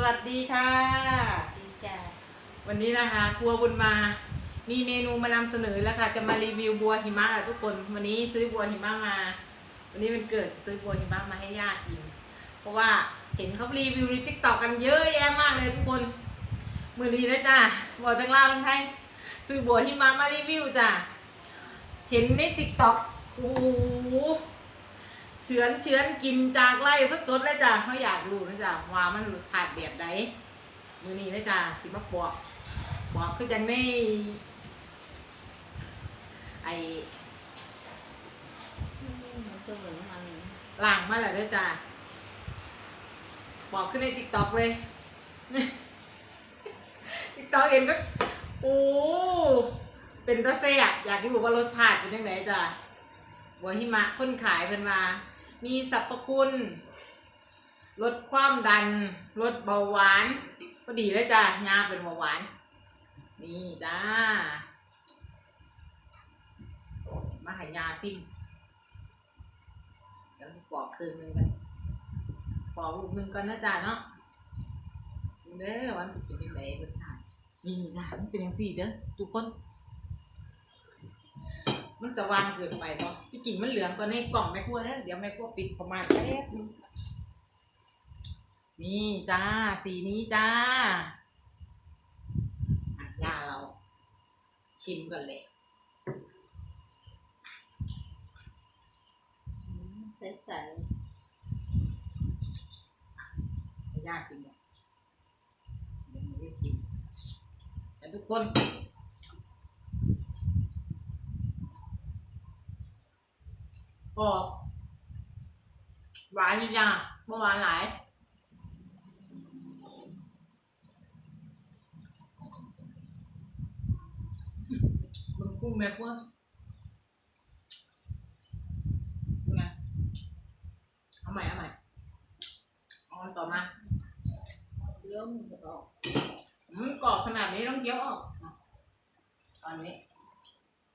สวัสดีค่ะดีจ้ะวันนี้นะคะ ครัวบุญมา มีเมนูมานำเสนอแล้วค่ะ จะมารีวิวบัวหิมะค่ะทุกคน วันนี้ซื้อบัวหิมะมา วันนี้เป็นเกิดจะซื้อบัวหิมะมาให้ญาติกิน เพราะว่าเห็นเขารีวิวในทิกตอกกันเยอะแยะมากเลยทุกคน มือดีนะจ้าบอกทั้งลาวทั้งไทยซื้อบัวหิมะมารีวิวจ้ะ เห็นในทิกตอกโอ้โห เฉือนเฉือนกินจากไร่สดๆเลยจ้ะเขาอยากรู้นะจ้ะว่ามันรสชาติแบบไหนมือนี้นะจ๊ะสิมาปอกปอกคือจังไม่ไอมันเหมือนมันล่างมาแล้วด้วยจ้ะปอกขึ้นในติ๊กต็อกเลยติ๊กต็อกเห็นก็โอ้เป็นตะเสียอยากรู้ว่ารสชาติเป็นยังไงจ้ะบัวหิมะคนขายเป็นมา มีสรรพคุณ ลดความดัน ลดเบาหวานก็ดีเลยจ้ะยาเป็นเบาหวาน นี่จ้า มาใหายาซิมเดี๋ยวปอกคืนหนึงกันปอกลูกหนึงก่อนนะจ๊ะเนาะเด้อวันสิเป็นไงรสชาตินี่จ้ะมันเป็นยังสี่เด้อทุกคน มันสว่างเกินไปเนาะสิกินมันเหลืองตอนนี้กล่องแม่ครัวเด้อเดี๋ยวแม่ครัวปิดประมาณแป๊บนึงนี่จ้า สีนี้จ้าอะยาเรา ชิมกันเลยใส่ใส่ยากสิเนี่ยเดี๋ยวไม่ได้ชิมแต่ทุกคน ก็หวานอยู่จ้ะเมื่อวานหลายมึงกุ้งแม่พวกไงเอาใหม่เอาใหม่เอาอันต่อมาเดี๋ยวมันจะออกอืมกรอบขนาดนี้ต้องเคี้ยวออกอะตอนนี้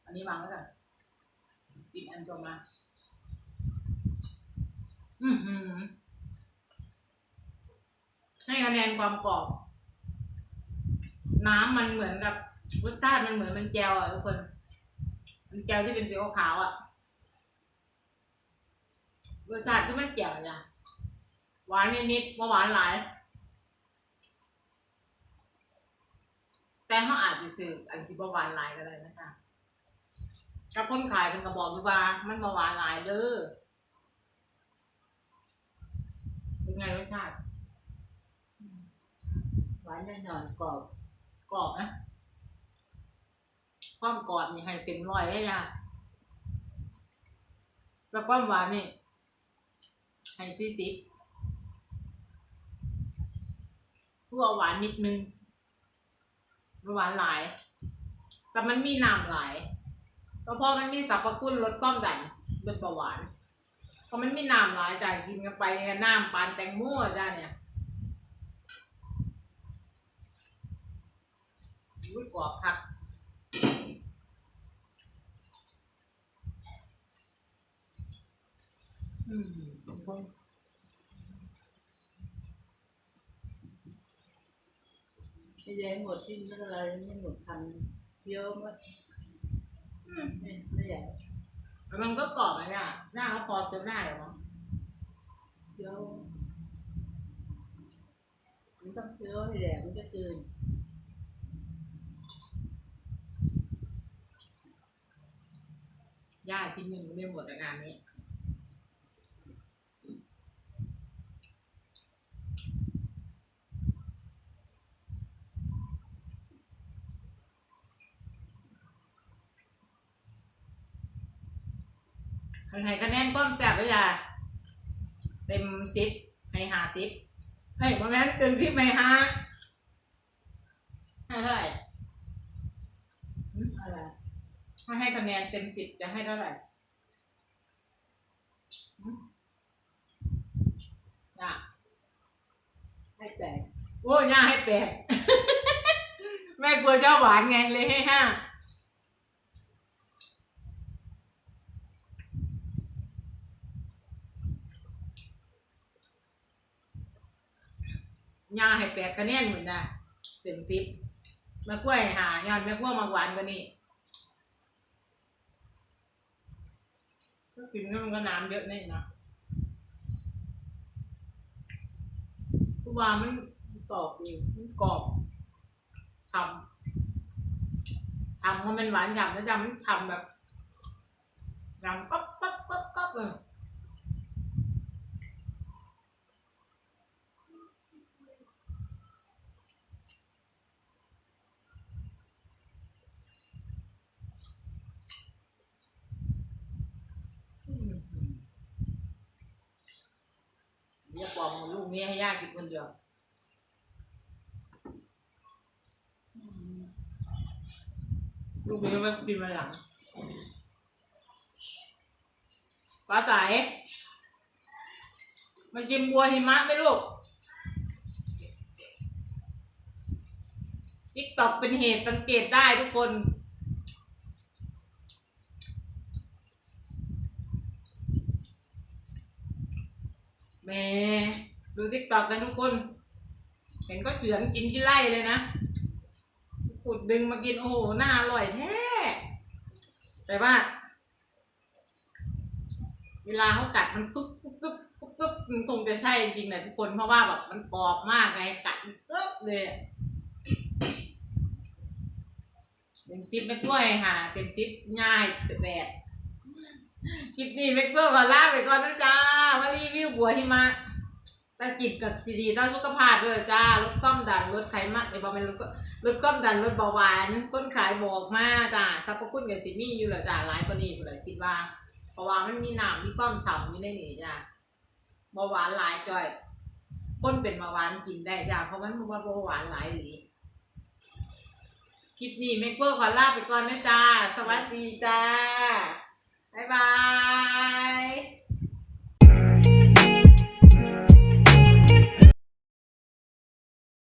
อันนี้วางไว้ก่อนปิดอันต่อมา อือหือให้คะแนนความกรอบ น้ำมันเหมือนกับรสชาติมันเหมือนมันแจวอะทุกคน มันแจวที่เป็นสีขาวอะรสชาติก็มันแจวจ้ะหวานนิดๆว่าหวานหลาย แต่เขาอาจจะซื้ออันที่บหวานหลายก็ได้นะคะถ้าคนขายเป็นกระบอกดีว่า มันหวานหลายเด้อ เป็นไงรสชาติหวานแน่นอนกรอบกรอบนะความกรอบนี่ให้เต็มร้อยเลยจ้ะแล้วความหวานนี่ให้สี่สิบทั่วหวานนิดนึงไม่หวานหลาย แต่มันมีน้ำหลาย เพราะมันมีสรรพคุณลดความดันลดเบาหวาน เพราะมันมีน้ำหลายจ้ะกินกันไปเนี่ยน้ำปานแตงโมจ้ะเนี่ยอุ้ยกรอบครับอืมไม่ได้หมดที่ไม่เป็นไรไม่หมดพันเยอะมากอืมไม่ไม่ใหญ่ มันก็กรอบนะเนี่ยหน้าเขาพอเติมหน้าเหรอมั้งเยวมันต้องเยอให้แหลมมันจะเกินย่าที่มึงไม่หมดในงานนี้ คนไทยคะแนนก้มแซ่บเลยจ้ะเต็มสิบให้หาสิบเฮ้ยประมาณเต็มสิบให้หาให้เท่าไหร่อะไรถ้าให้คะแนนเต็มสิบจะให้เท่าไหร่หืมย่าให้แตกโอ้ยย่าให้แปด แม่กลัวเจ้าหวานไงเลยให้ห้า ยาให้แปดคะแนนเหมือนนะเต็มสิบม่กล้วยหายอนแม่กล้วยมาหวานกว่านี้ก็กินแล้วมันก็น้ำเยอะนี่นะเพราะว่ามันกรอบดีมันกรอบทำทำเพราะมันหวานหยำแล้วจำมันทำแบบยำก๊อบก๊อบก๊อบก๊อบเลย อย่าปลอมลูกนี้ให้ย่ากินคนเดียวลูกนี้ไม่กินมาหลังป้าสายมาชิมบัวหิมะไหมลูกติ๊กตอกเป็นเหตุสังเกตได้ทุกคน แหม่ดูทิกตอกกันทุกคน เห็นก็เฉือนกินที่ไร่เลยนะขุดดึงมากินโอ้โหน่าอร่อยแท้แต่ว่า เวลาเขากัดมันกึ๊บกึ๊บกึ๊บกึ๊บกึ๊บมันคงจะใช่จริงแหละทุกคนเพราะว่าแบบมันกรอบมากไงกัดมันกึ๊บเลยเต็มซิปไม่กล้วยค่ะเต็มซิปง่ายแบบ คลิปนี้เมกเบอร์ขอลาไปก่อนนะจ้ามารีวิวบัวหิมะตะกิดกับซีดีต่อสุขภาพด้วยจ้าลดความดันลดไขมันในบอเป็นลดลดความดันลดเบาหวานก้นขายบอกมาจ้าสรรพคุณกับสิมีอยู่เหรอจ้าหลายกว่านี้กูเลยคิดว่าเพราะว่ามันมีหน้ำมีความฉ่ำมีได้หนีจ้าเบาหวานหลายจ่อยคนเป็นเบาหวานกินได้จ้าเพราะมันเบาหวานหลายหลีคลิปนี้เมกเบอร์ขอลาไปก่อนนะจ้า สวัสดีจ้า บ๊ายบาย